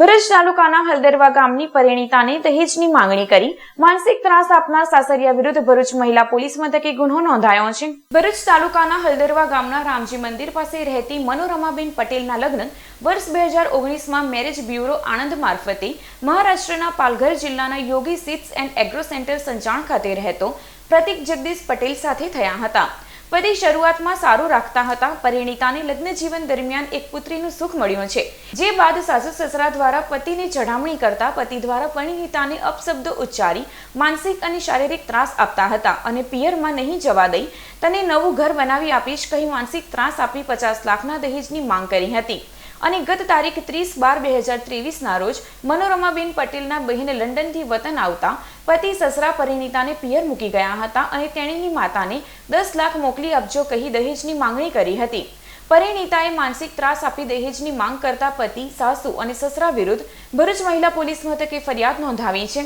ભરૂચ તાલુકાના હલદરવા ગામની પરિણીતાને દહેજની માંગણી કરી માનસિક ત્રાસ આપનાર સાસરિયા વિરુદ્ધ ભરૂચ મહિલા પોલીસ મથકે ગુનો નોંધાયો છે. ભરૂચ તાલુકાના હલદરવા ગામના રામજી મંદિર પાસે રહેતી મનોરમાબેન પટેલના લગ્ન વર્ષ બે હજાર ઓગણીસમાં મેરેજ બ્યુરો આણંદ મારફતે મહારાષ્ટ્રના પાલઘર જિલ્લાના Yogi seeds and agro centre Sanchan ખાતે રહેતો પ્રતિક જગદીશ પટેલ સાથે થયા હતા. પતિ શરૂઆતમાં સારું રાખતા હતા. પરિણીતાને લગ્ન જીવન દરમિયાન એક પુત્રીનું સુખ મળ્યું છે. જે બાદ સાસુ સસરા દ્વારા પતિને ચઢામણી કરતા પતિ દ્વારા પરિણીતાને અપશબ્દો ઉચ્ચારી, માનસિક અને શારીરિક ત્રાસ આપતા હતા અને પિયરમાં નહીં જવા દઈ, તને નવું ઘર બનાવી આપીશ કહી માનસિક ત્રાસ આપી પચાસ લાખના દહેજની માંગ કરી હતી. અને ગત તારીખ ત્રીસ બાર બે હજાર ત્રેવીસના રોજ મનોરમાબેન પટેલના બહેન લંડનથી વતન આવતા પતિ સસરા પરિણીતાને પિયર મૂકી ગયા હતા અને તેણીની માતાને દસ લાખ મોકલી આપજો કહી દહેજની માંગણી કરી હતી. પરિણીતાએ માનસિક ત્રાસ આપી દહેજની માંગ કરતા પતિ, સાસુ અને સસરા વિરુદ્ધ ભરૂચ મહિલા પોલીસ મથકે ફરિયાદ નોંધાવી છે.